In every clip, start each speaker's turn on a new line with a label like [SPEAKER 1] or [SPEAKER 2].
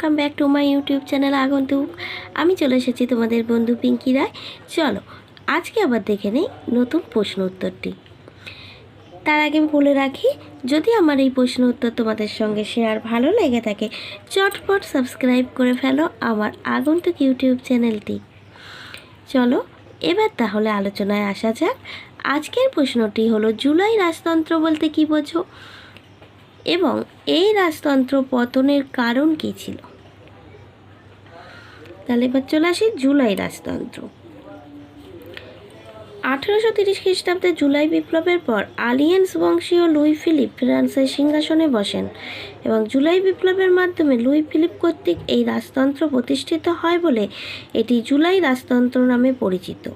[SPEAKER 1] Welcome back to my YouTube channel আগন্তুক। আমি চলে এসেছি তোমাদের বন্ধু পিঙ্কি রায়। চলো, আজকে আবার দেখে নেই নতুন প্রশ্ন উত্তরটি। তার আগে আমি বলে রাখি, যদি আমার এই প্রশ্ন উত্তর তোমাদের সঙ্গে শেয়ার ভালো লেগে থাকে, চটপট সাবস্ক্রাইব করে ফেলো আমার আগন্তুক ইউটিউব চ্যানেলটি। চলো, এবার তাহলে আলোচনায় আসা যাক। আজকের প্রশ্নটি হলো, জুলাই রাজতন্ত্র বলতে কী বোঝো? এবং এই রাজতন্ত্র পতনের কারণ কী ছিল? তাহলে এবার চলে আসি জুলাই রাজতন্ত্র। আঠেরোশো তিরিশ খ্রিস্টাব্দে জুলাই বিপ্লবের পর আলিয়েন্স বংশীয় লুই ফিলিপ ফ্রান্সের সিংহাসনে বসেন এবং জুলাই বিপ্লবের মাধ্যমে লুই ফিলিপ কর্তৃক এই রাজতন্ত্র প্রতিষ্ঠিত হয় বলে এটি জুলাই রাজতন্ত্র নামে পরিচিত।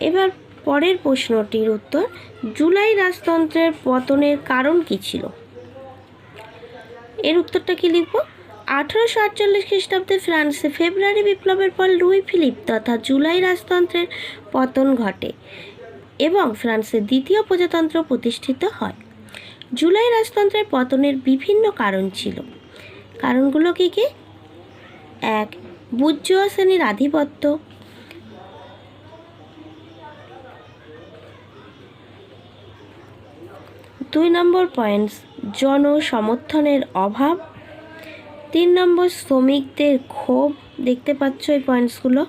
[SPEAKER 1] এবার পরের প্রশ্নটির উত্তর, জুলাই রাজতন্ত্রের পতনের কারণ কী ছিল? এর উত্তরটা কি লিখব? আঠারোশো আটচল্লিশ খ্রিস্টাব্দে ফ্রান্সে ফেব্রুয়ারি বিপ্লবের পর লুই ফিলিপ তথা জুলাই রাজতন্ত্রের পতন ঘটে এবং ফ্রান্সের দ্বিতীয় প্রজাতন্ত্র প্রতিষ্ঠিত হয়। জুলাই রাজতন্ত্রের পতনের বিভিন্ন কারণ ছিল। কারণগুলো কী কী? এক, বুর্জোয়া শ্রেণির আধিপত্য। দুই নম্বর পয়েন্টস, জনসমর্থনের অভাব। তিন নম্বর, শ্রমিকদের ক্ষোভ। দেখতে পাচ্ছ এই পয়েন্টসগুলো।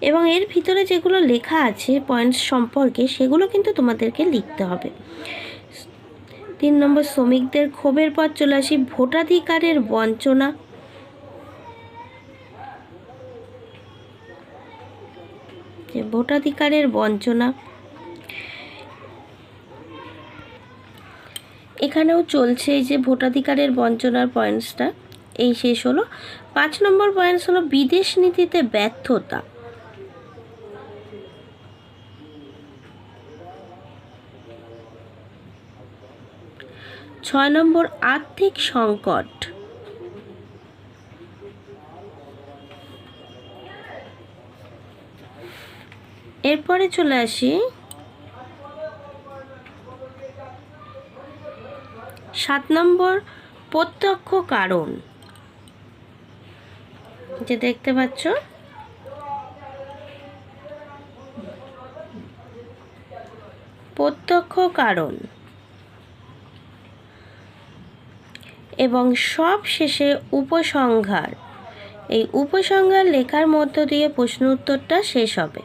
[SPEAKER 1] এবং এর ভিতরে যেগুলো লেখা আছে পয়েন্টস সম্পর্কে, সেগুলো কিন্তু তোমাদেরকে লিখতে হবে। তিন নম্বর, শ্রমিকদের ক্ষোভের পর চলে আসি। ভোটাধিকারের বঞ্চনা। ভোটাধিকারের বঞ্চনা। এখানেও চলছে এই যে ভোটাধিকারের বঞ্চনার পয়েন্টসটা এই শেষ হলো। পাঁচ নম্বর পয়েন্টস হলো বিদেশ নীতিতে ব্যর্থতা। ছয় নম্বর আর্থিক সংকট। এরপরে চলে আসি সাত নম্বর প্রত্যক্ষ কারণ। যে দেখতে পাচ্ছ। প্রত্যক্ষ কারণ। এবং সব শেষে উপসংহার। এই উপসংহার লেখার মধ্য দিয়ে প্রশ্ন উত্তরটা শেষ হবে।